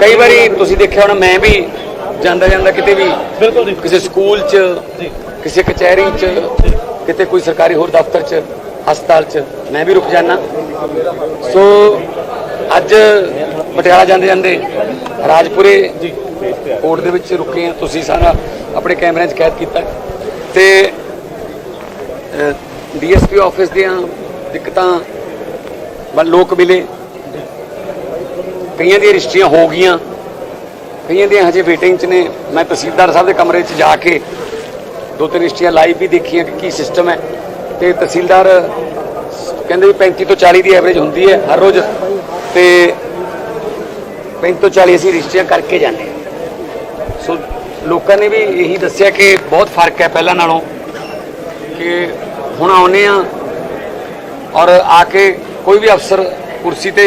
ਕਈ ਵਾਰੀ ਤੁਸੀਂ ਦੇਖਿਆ ਹੋਣਾ ਮੈਂ ਵੀ ਜਾਂਦਾ ਜਾਂਦਾ ਕਿਤੇ ਵੀ ਬਿਲਕੁਲ ਕਿਸੇ ਸਕੂਲ 'ਚ ਕਿਸੇ ਕਚਹਿਰੀ 'ਚ ਕਿਤੇ ਕੋਈ ਸਰਕਾਰੀ ਹੋਰ ਦਫ਼ਤਰ 'ਚ ਹਸਪਤਾਲ 'ਚ ਮੈਂ ਵੀ ਰੁਕ ਜਾਣਾ ਸੋ ਅੱਜ ਪਟਿਆਲਾ ਜਾਂਦੇ ਜਾਂਦੇ ਰਾਜਪੁਰੇ ਕੋਰਟ ਦੇ ਵਿੱਚ ਰੁਕੇ ਆ ਤੁਸੀਂ ਸਾਰਾ ਆਪਣੇ ਕੈਮਰਿਆਂ 'ਚ ਕੈਦ ਕੀਤਾ। ਤੇ ਡੀਐਸਪੀ ਆਫਿਸ ਦੀਆਂ ਦਿੱਕਤਾਂ ਲੋਕ ਮਿਲੇ। ਕਈਆਂ ਦੀਆਂ ਰਜਿਸਟਰੀਆਂ ਹੋ ਗਈਆਂ। ਕਈਆਂ ਦੀਆਂ ਹਜੇ ਵੇਟਿੰਗ 'ਚ ਨੇ। ਮੈਂ ਤਹਿਸੀਲਦਾਰ ਸਾਹਿਬ ਦੇ ਕਮਰੇ 'ਚ ਜਾ ਕੇ ਦੋ ਤਿੰਨ ਰਜਿਸਟਰੀਆਂ ਲਾਈਵ ਵੀ ਦੇਖੀਆਂ ਕਿ ਕੀ ਸਿਸਟਮ ਹੈ। ਤੇ ਤਹਿਸੀਲਦਾਰ ਕਹਿੰਦੇ ਵੀ 35 ਤੋਂ 40 ਦੀ ਐਵਰੇਜ ਹੁੰਦੀ ਹੈ ਹਰ ਰੋਜ਼। ਤੇ 35 ਤੋਂ 40 ਅਸੀਂ ਰਜਿਸਟਰੀਆਂ ਕਰਕੇ ਜਾਂਦੇ ਹਾਂ। ਸੋ ਲੋਕਾਂ ਨੇ ਵੀ ਇਹੀ ਦੱਸਿਆ ਕਿ ਬਹੁਤ ਫ਼ਰਕ ਹੈ ਪਹਿਲਾਂ ਨਾਲੋਂ ਕਿ ਹੁਣ ਆਉਨੇ ਆ ਔਰ ਆ ਕੇ ਕੋਈ ਵੀ ਅਫਸਰ ਕੁਰਸੀ ਤੇ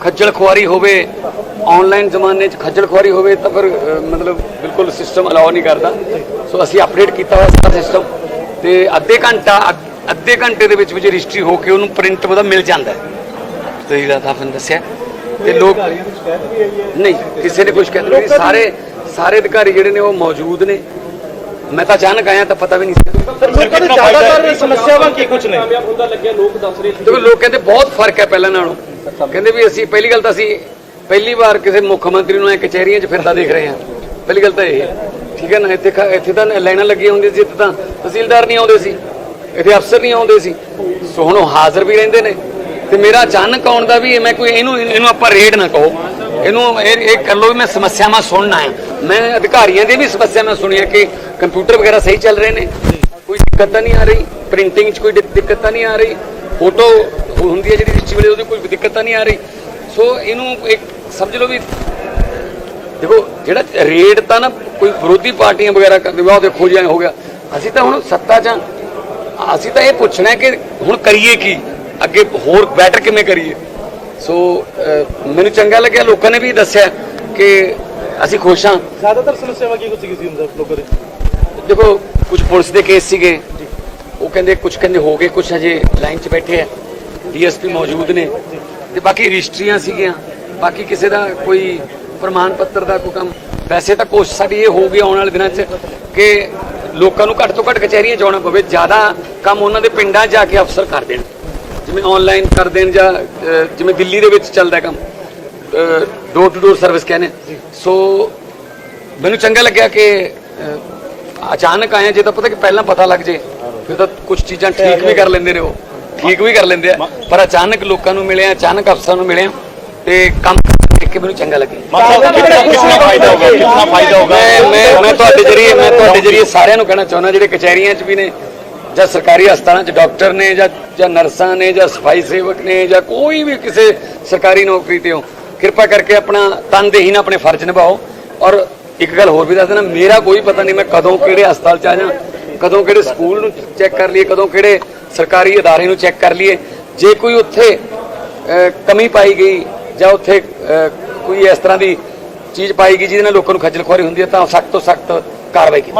ਖੱਜਲ ਖੁਆਰੀ ਹੋਵੇ ਆਨਲਾਈਨ ਜ਼ਮਾਨੇ 'ਚ ਖੱਜਲ ਖੁਆਰੀ ਹੋਵੇ ਤਾਂ ਫਿਰ ਮਤਲਬ ਬਿਲਕੁਲ ਸਿਸਟਮ ਅਲਾਉ ਨਹੀਂ ਕਰਦਾ। ਸੋ ਅਸੀਂ ਅਪਡੇਟ ਕੀਤਾ ਹੋਇਆ ਸਾਰਾ ਸਿਸਟਮ ਤੇ ਅੱਧੇ ਘੰਟਾ ਅੱਧ- ਘੰਟੇ ਦੇ ਵਿੱਚ ਵਿੱਚ ਰਜਿਸਟਰੀ ਹੋ ਕੇ ਉਹਨੂੰ ਪ੍ਰਿੰਟ ਉਹਦਾ ਮਿਲ ਜਾਂਦਾ ਹੈ। ਤੁਸੀਂ ਦਾ ਤਾਂ ਤੁਹਾਨੂੰ ਦੱਸਿਆ। ਤੇ ਲੋਕ ਨਹੀਂ ਕਿਸੇ ਨੇ ਕੁਝ ਕਹਿੰਦੇ ਨਹੀਂ ਸਾਰੇ ਸਾਰੇ ਅਧਿਕਾਰੀ ਜਿਹੜੇ ਨੇ ਉਹ ਮੌਜੂਦ ਨੇ। ਮੈਂ ਤਾਂ ਅਚਾਨਕ ਆਇਆ ਤਾਂ ਪਤਾ ਵੀ ਨਹੀਂ ਸੀ। ਲੋਕਾਂ ਦੇ ਜ਼ਿਆਦਾਤਰ ਸਮੱਸਿਆਵਾਂ ਕੀ ਕੁਝ ਨੇ? ਦੇਖੋ ਲੋਕ ਕਹਿੰਦੇ ਬਹੁਤ ਫ਼ਰਕ ਹੈ ਪਹਿਲਾਂ ਨਾਲੋਂ। ਕਹਿੰਦੇ ਵੀ ਅਸੀਂ ਪਹਿਲੀ ਗੱਲ ਤਾਂ ਅਸੀਂ ਪਹਿਲੀ ਵਾਰ ਕਿਸੇ ਮੁੱਖ ਮੰਤਰੀ ਨੂੰ ਐ ਕਚਹਿਰੀਆਂ 'ਚ ਫਿਰਦਾ ਦੇਖ ਰਹੇ ਹਾਂ। ਪਹਿਲੀ ਗੱਲ ਤਾਂ ਇਹ ਹੈ। ਠੀਕ ਹੈ ਨਾ? ਇੱਥੇ ਇੱਥੇ ਤਾਂ ਲਾਈਨਾਂ ਲੱਗੀਆਂ ਹੁੰਦੀਆਂ ਸੀ, ਇੱਥੇ ਤਾਂ ਤਹਿਸੀਲਦਾਰ ਨਹੀਂ ਆਉਂਦੇ ਸੀ। ਇੱਥੇ ਅਫਸਰ ਨਹੀਂ ਆਉਂਦੇ ਸੀ। ਸੋ ਹੁਣ ਉਹ ਹਾਜ਼ਰ ਵੀ ਰਹਿੰਦੇ ਨੇ। ਤੇ ਮੇਰਾ ਅਚਾਨਕ ਆਉਣ ਦਾ ਵੀ ਮੈਂ ਕੋਈ ਇਹਨੂੰ ਇਹਨੂੰ ਆਪਾਂ ਰੇਡ ਨਾ ਕਹੋ। ਇਹਨੂੰ ਇਹ ਇਹ ਕਰ ਲਓ ਵੀ ਮੈਂ ਸਮੱਸਿਆਵਾਂ ਸੁਣਨਾ ਹੈ ਮੈਂ ਅਧਿਕਾਰੀਆਂ ਦੀ ਵੀ ਸਮੱਸਿਆਵਾਂ ਸੁਣੀਆਂ ਕਿ ਕੰਪਿਊਟਰ ਵਗੈਰਾ ਸਹੀ ਚੱਲ ਰਹੇ ਨੇ। ਕੋਈ ਦਿੱਕਤ ਨਹੀਂ ਆ ਰਹੀ। ਪ੍ਰਿੰਟਿੰਗ 'ਚ ਕੋਈ ਦਿੱਕ- ਦਿੱਕਤ ਨਹੀਂ ਆ ਰਹੀ। ਫੋਟੋ ਹੁੰਦੀ ਹੈ ਜਿਹੜੀ ਰਿਚੀ ਵੇਲੇ ਉਹਦੀ ਕੋਈ ਦਿੱਕਤ ਤਾਂ ਨਹੀਂ ਆ ਰਹੀ। ਸੋ ਇਹਨੂੰ ਇੱਕ ਸਮਝ ਲਓ ਵੀ ਦੇਖੋ ਜਿਹੜਾ ਰੇਡ ਤਾਂ ਨਾ ਕੋਈ ਵਿਰੋਧੀ ਪਾਰਟੀਆਂ ਵਗੈਰਾ ਕਰਦੇ ਵਾ ਉਹ ਦੇਖੋ ਜੀ ਐਂ ਹੋ ਗਿਆ। ਅਸੀਂ ਤਾਂ ਹੁਣ ਸੱਤਾ 'ਚ। ਅਸੀਂ ਤਾਂ ਇਹ ਪੁੱਛਣਾ ਹੈ ਕਿ ਹੁਣ ਕਰੀਏ ਕੀ? ਅੱਗੇ ਹੋਰ ਬੈਟਰ ਕਿਵੇਂ ਕਰੀਏ? ਸੋ ਮੈਨੂੰ ਚੰਗਾ ਲੱਗਿਆ ਲੋਕਾਂ ਨੇ ਵੀ ਦੱਸਿਆ ਕਿ ਅਸੀਂ ਖੁਸ਼ ਹਾਂ। ਜ਼ਿਆਦਾਤਰ ਸਮੱਸਿਆਵਾਂ ਕੀ ਕੁਝ ਸੀ ਹੁੰਦਾ ਲੋਕਾਂ ਦੇ? ਦੇਖੋ ਕੁਝ ਪੁਲਿਸ ਦੇ ਕੇਸ ਸੀਗੇ। ਉਹ ਕਹਿੰਦੇ ਕੁਝ ਕਹਿੰਦੇ ਹੋ ਗਏ ਕੁਝ ਹਜੇ ਲਾਈਨ 'ਚ ਬੈਠੇ ਆ। ਡੀਐਸਪੀ ਮੌਜੂਦ ਨੇ ਤੇ ਬਾਕੀ ਰਜਿਸਟਰੀਆਂ ਸੀਗੀਆਂ। ਬਾਕੀ ਕਿਸੇ ਦਾ ਕੋਈ ਪ੍ਰਮਾਣ ਪੱਤਰ ਦਾ ਕੋਈ ਕੰਮ ਵੈਸੇ ਤਾਂ ਕੋਸ਼ਿਸ਼ ਸਾਡੀ ਇਹ ਹੋਊਗੀ ਆਉਣ ਵਾਲੇ ਦਿਨਾਂ 'ਚ ਕਿ ਲੋਕਾਂ ਨੂੰ ਘੱਟ ਤੋਂ ਘੱਟ ਕਚਹਿਰੀਆਂ ਜਾਣਾ ਪਵੇ, ਜ਼ਿਆਦਾ ਕੰਮ ਉਹਨਾਂ ਦੇ ਪਿੰਡਾਂ 'ਚ ਜਾ ਕੇ ਅਫਸਰ ਕਰ ਦੇਣ। ਜਿਵੇਂ ਆਨਲਾਈਨ ਕਰ ਦੇਣ ਜਾਂ ਜਿਵੇਂ ਦਿੱਲੀ ਦੇ ਵਿੱਚ ਚੱਲਦਾ ਕੰਮ ਡੋਰ ਟੂ ਡੋਰ ਸਰਵਿਸ ਕਹਿੰਦੇ ਸੋ ਮੈਨੂੰ ਚੰਗਾ ਲੱਗਿਆ ਕਿ ਅਚਾਨਕ ਆਏ ਜੇ ਤਾਂ ਪਤਾ ਕਿ ਪਹਿਲਾਂ ਪਤਾ ਲੱਗ ਜੇ, ਫਿਰ ਤਾਂ ਕੁਝ ਚੀਜ਼ਾਂ ਠੀਕ ਵੀ ਕਰ ਲੈਂਦੇ ਨੇ ਉਹ। ਠੀਕ ਵੀ ਕਰ ਲੈਂਦੇ ਆ। ਪਰ ਅਚਾਨਕ ਲੋਕਾਂ ਨੂੰ ਮਿਲਿਆ ਅਚਾਨਕ ਅਫਸਰਾਂ ਨੂੰ ਮਿਲਿਆ ਤੇ ਕੰਮ ਦੇਖ ਕੇ ਮੈਨੂੰ ਚੰਗਾ ਲੱਗਿਆ। ਕਿੰਨਾ ਫਾਇਦਾ ਹੋਗਾ ਕਿੰਨਾ ਫਾਇਦਾ ਹੋਗਾ ਮੈਂ ਮੈਂ ਮੈਂ ਤੁਹਾਡੇ ਜਰੀਏ ਮੈਂ ਤੁਹਾਡੇ ਜਰੀਏ ਸਾਰਿਆਂ ਨੂੰ ਕਹਿਣਾ ਚਾਹੁੰਦਾ ਜਿਹੜੇ ਕਚਹਿਰੀਆਂ 'ਚ ਵੀ ਨੇ ਜਾਂ ਸਰਕਾਰੀ ਹਸਪਤਾਲਾਂ 'ਚ ਡਾਕਟਰ ਨੇ ਜਾਂ ਜਾਂ ਨਰਸਾਂ ਨੇ ਜਾਂ ਸਫ਼ਾਈ ਸੇਵਕ ਨੇ ਜਾਂ ਕੋਈ ਵੀ ਕਿਸੇ ਸਰਕਾਰੀ ਨੌਕਰੀ ਤੇ ਹੋ ਕਿਰਪਾ ਕਰਕੇ ਆਪਣਾ ਤਨਦੇਹੀ ਨਾਲ ਆਪਣੇ ਫਰਜ਼ ਨਿਭਾਓ। ਔਰ ਇੱਕ ਗੱਲ ਹੋਰ ਵੀ ਦੱਸ ਦੇਣਾ ਮੇਰਾ ਕੋਈ ਪਤਾ ਨਹੀਂ ਮੈਂ ਕਦੋਂ ਕਿਹੜੇ ਹਸਪਤਾਲ 'ਚ ਆ ਜਾਂ ਕਦੋਂ ਕਿਹੜੇ ਸਕੂਲ ਨੂੰ ਚੈੱਕ ਕਰ ਲਈਏ ਕਦੋਂ ਕਿਹੜੇ ਸਰਕਾਰੀ ਅਦਾਰੇ ਨੂੰ ਚੈੱਕ ਕਰ ਲਈਏ। ਜੇ ਕੋਈ ਉੱਥੇ ਕਮੀ ਪਾਈ ਗਈ ਜਾਂ ਉੱਥੇ ਕੋਈ ਇਸ ਤਰ੍ਹਾਂ ਦੀ ਚੀਜ਼ ਪਾਈ ਗਈ ਜਿਹਦੇ ਨਾਲ ਲੋਕਾਂ ਨੂੰ ਖੱਜਲ ਖੁਆਰੀ ਹੁੰਦੀ ਹੈ, ਤਾਂ ਸਖਤ ਤੋਂ ਸਖਤ ਕਾਰਵਾਈ ਕੀਤੀ